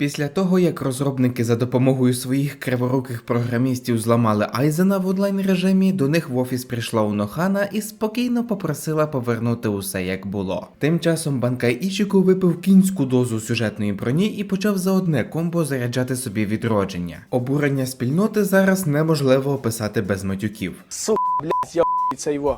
Після того, як розробники за допомогою своїх криворуких програмістів зламали Айзена в онлайн режимі, до них в офіс прийшла Унохана і спокійно попросила повернути усе як було. Тим часом Банкай Ічіко випив кінську дозу сюжетної броні і почав за одне комбо заряджати собі відродження. Обурення спільноти зараз неможливо описати без матюків. Сука, блядь, я.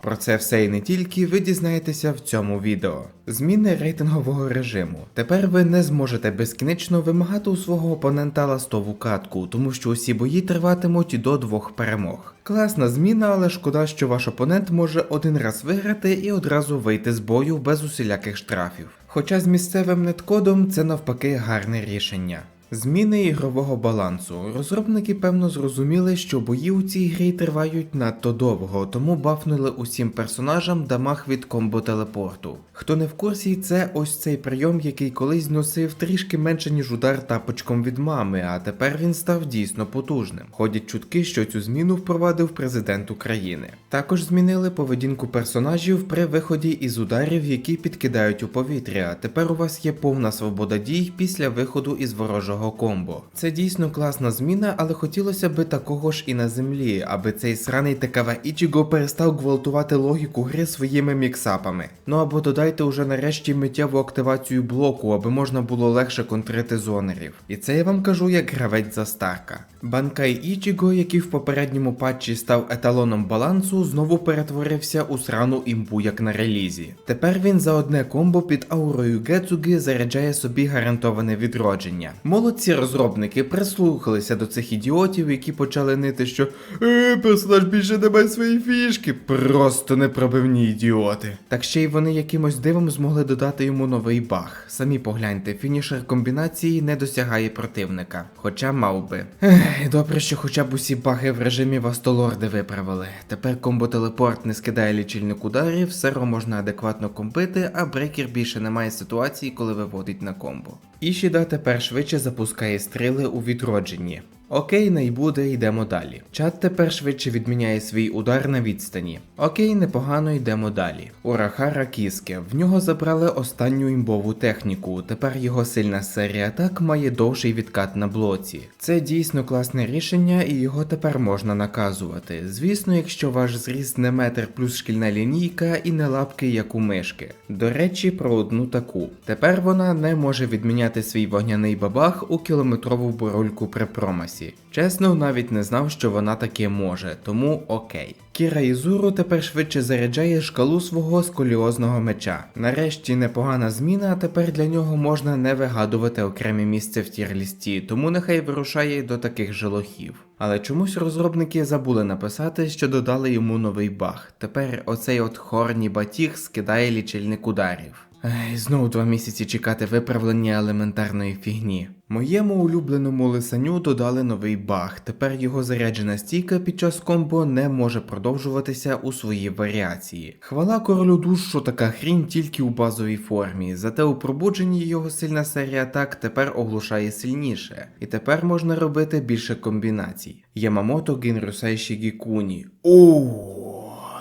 Про це все і не тільки ви дізнаєтеся в цьому відео. Зміни рейтингового режиму. Тепер ви не зможете безкінечно вимагати у свого опонента ластову катку, тому що усі бої триватимуть до двох перемог. Класна зміна, але шкода, що ваш опонент може один раз виграти і одразу вийти з бою без усіляких штрафів. Хоча з місцевим неткодом це навпаки гарне рішення. Зміни ігрового балансу. Розробники певно зрозуміли, що бої у цій грі тривають надто довго, тому бафнули усім персонажам дамаг від комбо телепорту. Хто не в курсі, це ось цей прийом, який колись носив трішки менше ніж удар тапочком від мами, а тепер він став дійсно потужним. Ходять чутки, що цю зміну впровадив президент України. Також змінили поведінку персонажів при виході із ударів, які підкидають у повітря. Тепер у вас є повна свобода дій після виходу із ворожого комбо. Це дійсно класна зміна, але хотілося би такого ж і на землі, аби цей сраний Такава Ічіго перестав гвалтувати логіку гри своїми міксапами. Ну або додайте уже нарешті миттєву активацію блоку, аби можна було легше контрити зонерів. І це я вам кажу як гравець за Старка. Банкай Ічіго, який в попередньому патчі став еталоном балансу, знову перетворився у срану імбу як на релізі. Тепер він за одне комбо під аурою Гецуги заряджає собі гарантоване відродження. Молодці розробники прислухалися до цих ідіотів, які почали нити, що е, персонаж більше не має свої фішки. Просто непробивні ідіоти. Так ще й вони якимось дивом змогли додати йому новий баг. Самі погляньте, фінішер комбінації не досягає противника, хоча мав би. Ех, добре, що хоча б усі баги в режимі Вастолорди виправили. Тепер комбо-телепорт не скидає лічильник ударів, серо можна адекватно комбити, а брекер більше не має ситуації, коли виводить на комбо. Ішіда тепер швидше запускає стріли у відродженні. Окей, не буде, йдемо далі. Чат тепер швидше відміняє свій удар на відстані. Окей, непогано йдемо далі. Урахара Кіске. В нього забрали останню імбову техніку. Тепер його сильна серія атак має довший відкат на блоці. Це дійсно класне рішення, і його тепер можна наказувати. Звісно, якщо ваш зріст не метр плюс шкільна лінійка і не лапки, як у мишки. До речі, про одну таку. Тепер вона не може відміняти свій вогняний бабах у кілометрову бурульку при промасі. Чесно, навіть не знав, що вона таке може, тому окей. Кіра Ізуру тепер швидше заряджає шкалу свого сколіозного меча. Нарешті непогана зміна, а тепер для нього можна не вигадувати окреме місце в тірлісті, тому нехай вирушає до таких же лохів. Але чомусь розробники забули написати, що додали йому новий баг. Тепер оцей от хорні батіг скидає лічильник ударів. Ей, знову два місяці чекати виправлення елементарної фігні. Моєму улюбленому лисаню додали новий баг. Тепер його заряджена стійка під час комбо не може продовжуватися у своїй варіації. Хвала королю душ, що така хрінь тільки у базовій формі. Зате у пробудженні його сильна серія атак тепер оглушає сильніше, і тепер можна робити більше комбінацій. Ямамото Гінрюсай Шігікуні. О,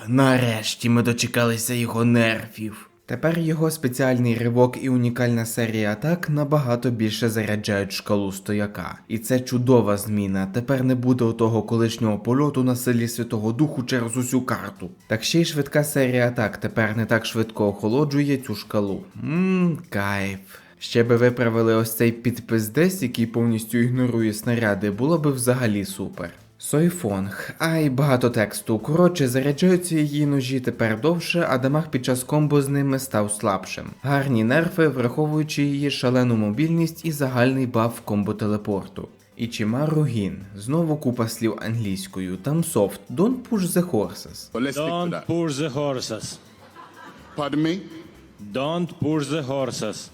нарешті ми дочекалися його нерфів. Тепер його спеціальний ривок і унікальна серія атак набагато більше заряджають шкалу стояка. І це чудова зміна. Тепер не буде отого колишнього польоту на силі Святого Духу через усю карту. Так ще й швидка серія атак тепер не так швидко охолоджує цю шкалу. Ммм, кайф. Ще би виправили ось цей підпис десь, який повністю ігнорує снаряди, було би взагалі супер. Сойфонг. Ай, багато тексту. Коротше, заряджаються її ножі тепер довше, а дамаг під час комбо з ними став слабшим. Гарні нерфи, враховуючи її шалену мобільність і загальний баф комбо телепорту. Ічімару Гін. Знову купа слів англійською. Там софт. Don't push the horses. Don't push the horses. Pardon me? Don't push the horses.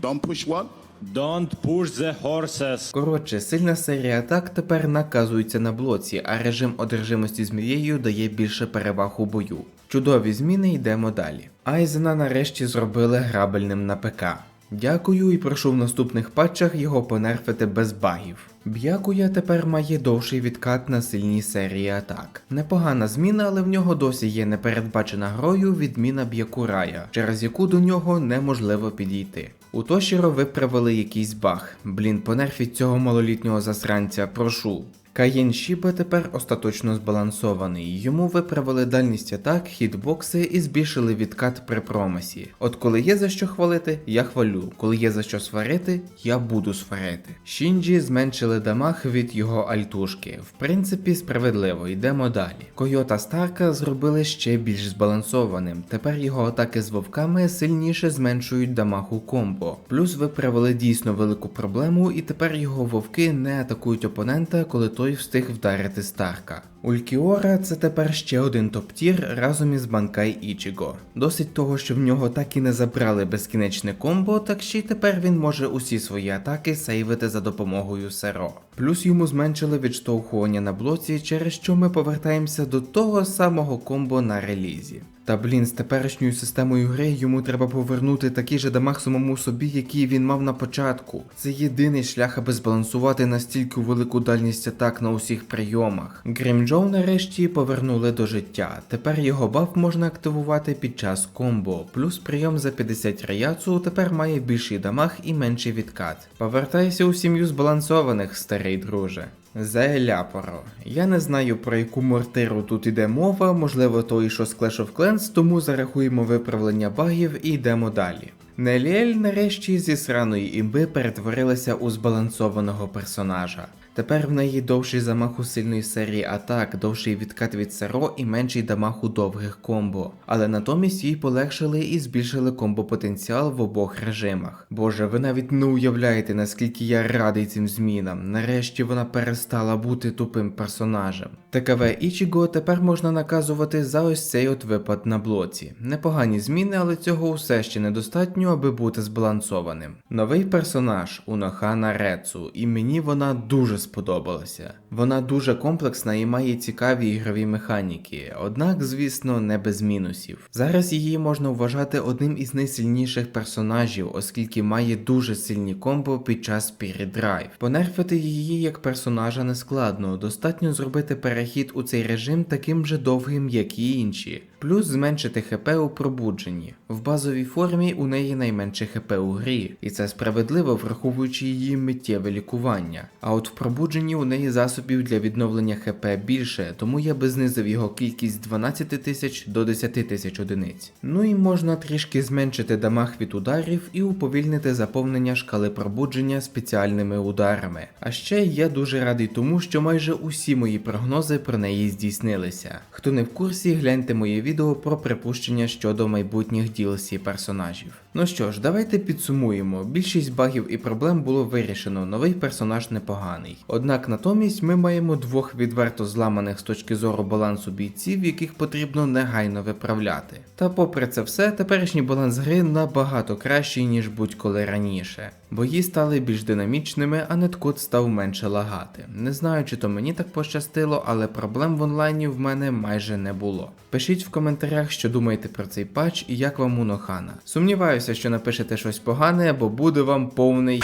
Don't push what? Don't push the horses. Коротше, сильна серія атак тепер наказується на блоці, а режим одержимості змією дає більше переваг у бою. Чудові зміни йдемо далі. Айзена нарешті зробили грабельним на ПК. Дякую і прошу в наступних патчах його понерфити без багів. Б'якуя тепер має довший відкат на сильній серії атак. Непогана зміна, але в нього досі є непередбачена грою відміна Б'якурая, через яку до нього неможливо підійти. У Тошіро виправили якийсь баг. Блін, понерфіть цього малолітнього засранця, прошу. Каєн Шіба тепер остаточно збалансований. Йому виправили дальність атак, хітбокси і збільшили відкат при промасі. От коли є за що хвалити, я хвалю. Коли є за що сварити, я буду сварити. Шінджі зменшили дамаг від його альтушки. В принципі, справедливо, йдемо далі. Койота Старка зробили ще більш збалансованим. Тепер його атаки з вовками сильніше зменшують дамаг у комбо. Плюс виправили дійсно велику проблему, і тепер його вовки не атакують опонента, коли той встиг вдарити Старка. Улькіора це тепер ще один топ-тір разом із Банкай Ічіго. Досить того, що в нього так і не забрали безкінечне комбо, так ще й тепер він може усі свої атаки сейвити за допомогою Серо. Плюс йому зменшили відштовхування на блоці, через що ми повертаємося до того самого комбо на релізі. Та блін, з теперішньою системою гри йому треба повернути такий же дамаг самому собі, який він мав на початку. Це єдиний шлях, аби збалансувати настільки велику дальність атак на усіх прийомах. Грімджоу нарешті повернули до життя. Тепер його баф можна активувати під час комбо. Плюс прийом за 50 раяцу тепер має більший дамаг і менший відкат. Повертайся у сім'ю збалансованих, старий друже. Заеляпоро. Я не знаю про яку мортиру тут іде мова, можливо той, що з Clash of Clans, тому зарахуємо виправлення багів і йдемо далі. Неліель нарешті зі сраної імби перетворилася у збалансованого персонажа. Тепер в неї довший замах у сильної серії атак, довший відкат від Саро і менший дамаг у довгих комбо. Але натомість їй полегшили і збільшили комбо потенціал в обох режимах. Боже, ви навіть не уявляєте, наскільки я радий цим змінам. Нарешті вона перестала бути тупим персонажем. ТКВ Ічіго тепер можна наказувати за ось цей от випад на блоці. Непогані зміни, але цього все ще недостатньо, аби бути збалансованим. Новий персонаж Унохана Рецу, і мені вона дуже сподобалася. Вона дуже комплексна і має цікаві ігрові механіки, однак, звісно, не без мінусів. Зараз її можна вважати одним із найсильніших персонажів, оскільки має дуже сильні комбо під час Spirit Drive. Понерфити її як персонажа не складно, достатньо зробити перехід у цей режим таким же довгим, як і інші. Плюс зменшити ХП у пробудженні. В базовій формі у неї найменше ХП у грі, і це справедливо враховуючи її миттєве лікування. А от в пробудженні у неї засобів для відновлення ХП більше, тому я би знизив його кількість з 12 тисяч до 10 тисяч одиниць. Ну і можна трішки зменшити дамаг від ударів і уповільнити заповнення шкали пробудження спеціальними ударами. А ще я дуже радий тому, що майже усі мої прогнози про неї здійснилися. Хто не в курсі, гляньте моє відео про припущення щодо майбутніх DLC персонажів. Ну що ж, давайте підсумуємо. Більшість багів і проблем було вирішено, новий персонаж непоганий. Однак натомість ми маємо двох відверто зламаних з точки зору балансу бійців, яких потрібно негайно виправляти. Та попри це все, теперішній баланс гри набагато кращий, ніж будь-коли раніше. Бої стали більш динамічними, а неткод став менше лагати. Не знаю, чи то мені так пощастило, але проблем в онлайні в мене майже не було. Пишіть в коментарях, що думаєте про цей патч і як вам Унохана. Сумніваюся, що напишете щось погане, бо буде вам повний